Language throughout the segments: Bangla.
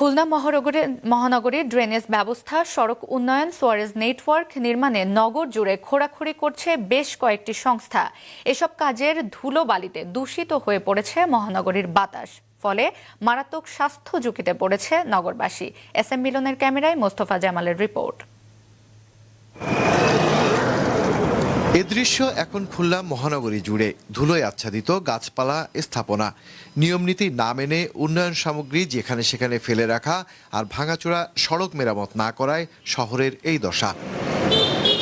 খুলনা মহানগরে মহানগরীর ড্রেনেজ ব্যবস্থা, সড়ক উন্নয়ন, সোয়ারেজ নেটওয়ার্ক নির্মাণে নগর জুড়ে খোরাখুরি করছে বেশ কয়েকটি সংস্থা। এসব কাজের ধুলোবালিতে দূষিত হয়ে পড়েছে মহানগরীর বাতাস। ফলে মারাত্মক স্বাস্থ্য ঝুঁকিতে পড়েছে নগরবাসী। এস এম মিলনের ক্যামেরায় মোস্তফা জামালের রিপোর্ট। এ দৃশ্য এখন খুলনা মহানগরী জুড়ে ধুলোয় আচ্ছাদিত গাছপালা স্থাপনা। নিয়মনীতি না মেনে উন্নয়ন সামগ্রী যেখানে সেখানে ফেলে রাখা আর ভাঙাচোরা সড়ক মেরামত না করায় শহরের এই দশা।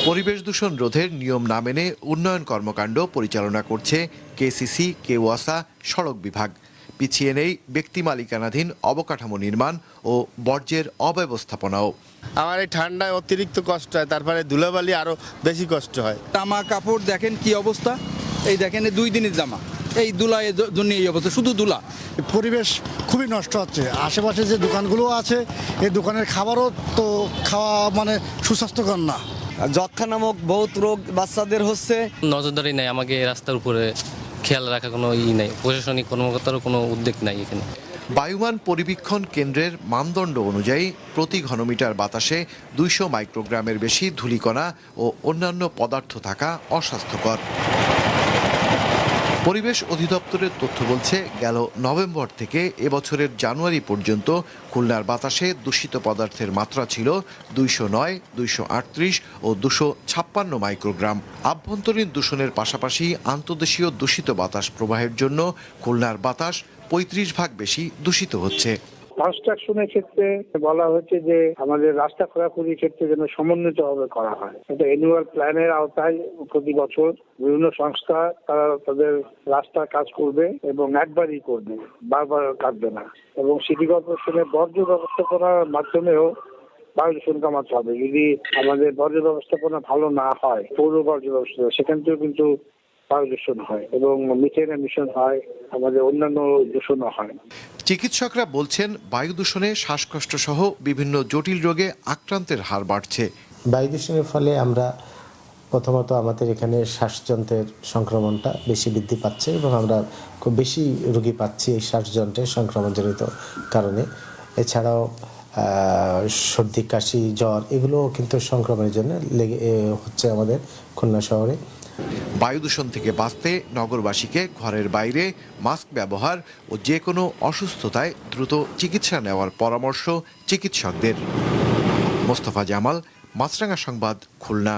পরিবেশ দূষণ রোধের নিয়ম না মেনে উন্নয়ন কর্মকাণ্ড পরিচালনা করছে কেসিসি, কেওয়াসা, সড়ক বিভাগ। পিছিয়ে নেই ব্যক্তি মালিকানাধীন অবকাঠামো নির্মাণ ও বর্জ্যের অব্যবস্থাপনাও। আমার এই ঠান্ডায় অতিরিক্ত কষ্ট হয় তারপরে ধুলাবালি আরও বেশি কষ্ট হয়। জামা কাপড় দেখেন কি অবস্থা? এই দেখেন এই দুই দিনের জামা। এই দুলা এই জন্য এই অবস্থা শুধু দুলা পরিবেশ খুবই নষ্ট হচ্ছে। আশেপাশে যে দোকানগুলো আছে এই দোকানের খাবারও তো খাওয়া মানে সুস্বাস্থ্যকর না। যক্ষা নামক বহুত রোগ বাচ্চাদের হচ্ছে। নজরদারি নাই আমাকে রাস্তার উপরে খেয়াল রাখা কোনো ই নাই। প্রশাসনিক কর্মকর্তারও কোনো উদ্যোগ নাই এখানে। বায়ুমান পরিবীক্ষণ কেন্দ্রের মানদণ্ড অনুযায়ী প্রতি ঘনমিটার বাতাসে দুইশো মাইক্রোগ্রামের বেশি ধূলিকণা ও অন্যান্য পদার্থ থাকা অস্বাস্থ্যকর। পরিবেশ অধিদপ্তরের তথ্য বলছে, গেল নভেম্বর থেকে এবছরের জানুয়ারি পর্যন্ত খুলনার বাতাসে দূষিত পদার্থের মাত্রা ছিল দুইশো নয়, দুইশো আটত্রিশ ও দুশো ছাপ্পান্ন মাইক্রোগ্রাম। আভ্যন্তরীণ দূষণের পাশাপাশি আন্তদেশীয় দূষিত বাতাস প্রবাহের জন্য খুলনার বাতাস পঁয়ত্রিশ ভাগ বেশি দূষিত হচ্ছে। কনস্ট্রাকশনের ক্ষেত্রে বলা হয়েছে যে আমাদের রাস্তা খোঁড়াখুড়ির ক্ষেত্রে যেন সমন্বিতভাবে করা হয়। এটা অ্যানুয়াল প্ল্যানের আওতায় প্রতি বছর বিভিন্ন সংস্থা তারা তাদের রাস্তার কাজ করবে এবং একবারই করবে, বারবার কাটবে না। এবং সিটি কর্পোরেশনের বর্জ্য ব্যবস্থাপনার মাধ্যমেও বায়ু দূষণ কমাতে হবে। যদি আমাদের বর্জ্য ব্যবস্থাপনা ভালো না হয়, পৌর বর্জ্য ব্যবস্থা সেখান থেকেও কিন্তু বায়ু দূষণ হয় এবং মিথেন এমিশন হয়, আমাদের অন্যান্য দূষণও হয়। চিকিৎসকরা বলছেন, বায়ু দূষণে শ্বাসকষ্ট সহ বিভিন্ন জটিল রোগে আক্রান্তের হার বাড়ছে। বায়ু দূষণের ফলে আমরা প্রথমত আমাদের এখানে শ্বাসযন্ত্রের সংক্রমণটা বেশি বৃদ্ধি পাচ্ছে এবং আমরা খুব বেশি রোগী পাচ্ছি এই শ্বাসযন্ত্রের সংক্রমণজনিত কারণে। এছাড়াও সর্দি, কাশি, জ্বর, এগুলো কিন্তু সংক্রমণের জন্য লেগে হচ্ছে আমাদের খুলনা শহরে। বায়ু দূষণ থেকে বাঁচতে নগরবাসীকে ঘরের বাইরে মাস্ক ব্যবহার ও যে কোনো অসুস্থতায় দ্রুত চিকিৎসা নেওয়ার পরামর্শ চিকিৎসকদের। মোস্তফা জামাল মাছরাঙ্গা সংবাদ, খুলনা।